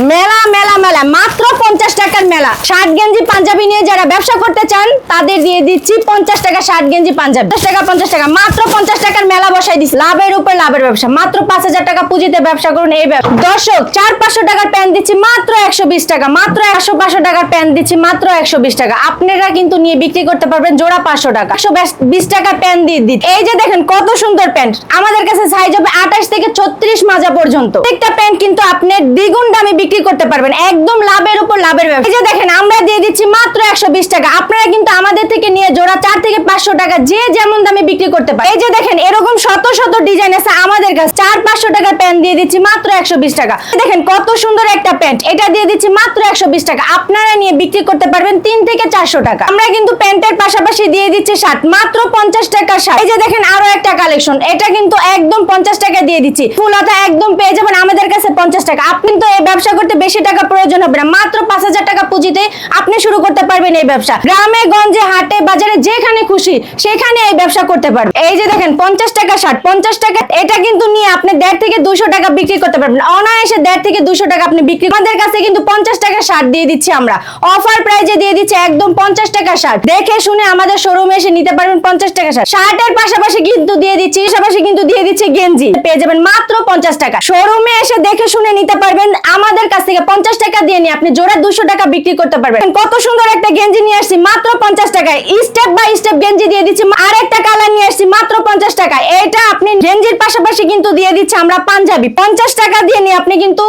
মেলা মেলা মেলা মাত্র পঞ্চাশ টাকার মেলা। শার্ট গেঞ্জি পাঞ্জাবি নিয়ে যারা ব্যবসা করতে চান, তাদের দিয়ে দিচ্ছি পঞ্চাশ টাকা শার্ট গেঞ্জি পাঞ্জাবি। পঞ্চাশ টাকা পঞ্চাশ টাকা। মাত্র পঞ্চাশ টাকার মেলা বসাই দিচ্ছি লাভের উপর লাভের ব্যবসা। মাত্র পাঁচ হাজার টাকা পুঁজিতে ব্যবসা করুন এই ব্যবসা। দর্শক, চার পাঁচশো টাকার প্যান্ট দিচ্ছি মাত্র একশো বিশ টাকা। মাত্র একশো পাঁচশো টাকার প্যান্ট দিচ্ছি মাত্র একশো বিশ টাকা। আপনারা কিন্তু নিয়ে বিক্রি করতে পারবেন জোড়া পাঁচশো টাকা। একশো বিশ টাকা প্যান্ট দিয়ে দিচ্ছি। এই যে দেখেন কত সুন্দর প্যান্ট। আমাদের কাছে সাইজ হবে আঠাশ থেকে ছত্রিশ মাজা পর্যন্ত। প্রত্যেকটা প্যান্ট কিন্তু আপনি দ্বিগুণ দামে বিক্রি করতে পারবেন। একদম লাভের উপর লাভের ব্যবসা। এই যে দেখেন, আমরা দিয়ে দিচ্ছি মাত্র একশো বিশ টাকা। আপনারা কিন্তু আমাদের থেকে নিয়ে জোড়া চার থেকে পাঁচশো টাকা যে যেমন দামে বিক্রি করতে পারে এই যে দেখেন, এরকম শত শত ডিজাইন আছে। আমাদের কাছে চার পাঁচশো টাকার প্যান্ট দিয়ে দিচ্ছি মাত্র একশো বিশ টাকা। দেখেন কত সুন্দর একটা প্যান্ট, এটা দিয়ে দিচ্ছি মাত্র একশো বিশ টাকা। আপনারা নিয়ে বিক্রি করতে পারবেন তিন থেকে চারশো টাকা। আমরা কিন্তু প্যান্টের পাশাপাশি দিয়ে দিচ্ছি শার্ট, মাত্র পঞ্চাশ টাকা শার্ট। এই যে দেখেন আরও একটা কালেকশন, এটা কিন্তু একদম পঞ্চাশ টাকা দিয়ে দিচ্ছি। ফুলতা একদম পেয়ে যাবেন আমাদের কাছে পঞ্চাশ টাকা। আপনি তো এই ব্যবসা করতে বেশি টাকা প্রয়োজন হবে না, মাত্র পাঁচ হাজার টাকা পুঁজিতে আপনি শুরু করতে পারবেন এই ব্যবসা। গ্রামে, গঞ্জে, হাটে, বাজারে যেখানে খুশি সেখানে এই ব্যবসা করতে পারবেন। এই যে দেখেন পঞ্চাশ টাকা শার্ট, পঞ্চাশ টাকা, এটা কিন্তু নিয়ে আপনি দেড় থেকে দুশো টাকা বিক্রি করতে পারবেন। অনায়াসে দেড় থেকে দুশো টাকা আপনি বিক্রি আমাদের কাছে কিন্তু পঞ্চাশ টাকা শার্ট দিয়ে দিচ্ছি আমরা। অফার প্রাইজে দিয়ে দিচ্ছি একদম পঞ্চাশ টাকা শার্ট। দেখে শুনে আমাদের শোরুমে এসে নিতে পারবেন পঞ্চাশ টাকা শার্ট। শার্টের পাশাপাশি কিন্তু দিয়ে দিচ্ছি পাশাপাশি কিন্তু দিয়ে দিচ্ছি গেঞ্জি। পেয়ে যাবেন মাত্র পঞ্চাশ টাকা। শোরুমে এসে দেখে শুনে নিতে পারবেন। আমাদের কাছ থেকে পঞ্চাশ টাকা দিয়ে নিয়ে আপনি জোড়া দুশো টাকা বিক্রি করতে পারবেন। কত সুন্দর একটা গেঞ্জি নিয়ে আসছি, মাত্র পঞ্চাশ টাকায়। স্টেপ বাই স্টেপ গেঞ্জি দিয়ে দিচ্ছি আর একটা কালার নিয়ে আসছি, মাত্র পঞ্চাশ টাকা এটা আপনি গেঞ্জির পাশাপাশি কিন্তু দিয়ে দিচ্ছি আমরা পাঞ্জাবি। পঞ্চাশ টাকা দিয়ে নিয়ে আপনি কিন্তু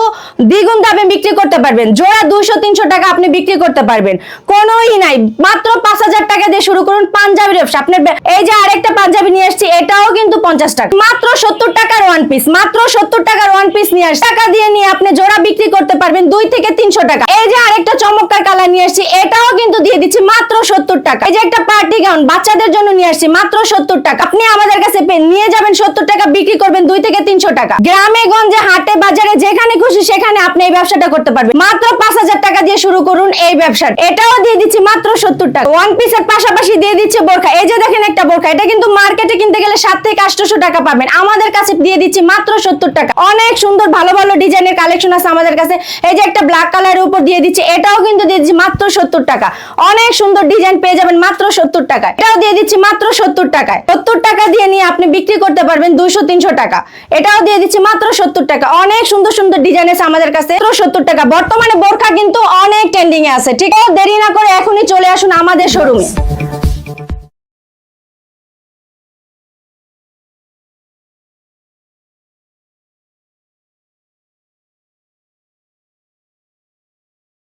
দ্বিগুণ দামে বিক্রি করতে পারবেন। জোড়া দুশো তিনশো টাকা আপনি বিক্রি করতে পারবেন। কোনোই নাই। মাত্র পাঁচ হাজার টাকা দিয়ে শুরু করুন পাঞ্জাবির ব্যবসা। আপনার এই যে আরেকটা পাঞ্জাবি নিয়ে আসছি, এটাও কিন্তু পঞ্চাশ টাকা। মাত্র সত্তর টাকার ওয়ান পিস মাত্র সত্তর টাকার ওয়ান পিস নিয়ে আসছি। টাকা দিয়ে নিয়ে আপনি জোড়া বিক্রি করতে পারবেন দুই থেকে তিনশো টাকা। এই যে আরেকটা চমৎকার কালার নিয়ে আসছি, এটাও কিন্তু দিয়ে দিচ্ছি মাত্র সত্তর টাকা। এই যে একটা পার্টি গাউন বাচ্চাদের জন্য নিয়ে আসছি, মাত্র সত্তর টাকা। আপনি আমাদের কাছে নিয়ে যাবেন সত্তর টাকা, বিক্রি করবেন দুই থেকে তিনশো টাকা। গ্রামে, গঞ্জে, হাটে, বাজারে যেখানে খুশি সেখানে আপনি এই ব্যবসাটা করতে পারবেন। মাত্র পাঁচ হাজার টাকা দিয়ে শুরু করুন এই ব্যবসা। এটাও দিয়ে দিচ্ছি মাত্র সত্তর টাকা। ওয়ান পিসের পাশাপাশি দিয়ে দিচ্ছে বোরখা। এই যে দেখেন একটা বোরখা, এটা কিন্তু সাত থেকে আটশোশো টাকা পাবেন। আমাদের কাছে দিয়ে দিচ্ছি মাত্র সত্তর টাকা। অনেক সুন্দর, ভালো ভালো ডিজাইনের কালেকশন আছে আমাদের কাছে। এই যে একটা ব্ল্যাক কালারের উপর দিয়ে দিচ্ছি, এটাও কিন্তু দিয়ে দিচ্ছি মাত্র সত্তর টাকা। অনেক সুন্দর ডিজাইন পেয়ে যাবেন মাত্র সত্তর টাকায়। এটাও দিয়ে দিচ্ছি মাত্র সত্তর টাকায়। সত্তর টাকা দিয়ে নিয়ে আপনি বিক্রি করতে পারবেন দুশো তিনশো টাকা। এটাও দিয়ে দিচ্ছি মাত্র সত্তর টাকা। অনেক সুন্দর সুন্দর ডিজাইন আছে আমাদের কাছে সত্তর টাকা। বর্তমানে বোরখা কিন্তু অনেক ট্রেন্ডিং এ আছে, ঠিক আছে? দেরি না করে এখনই চলে আসুন আমাদের শোরুমে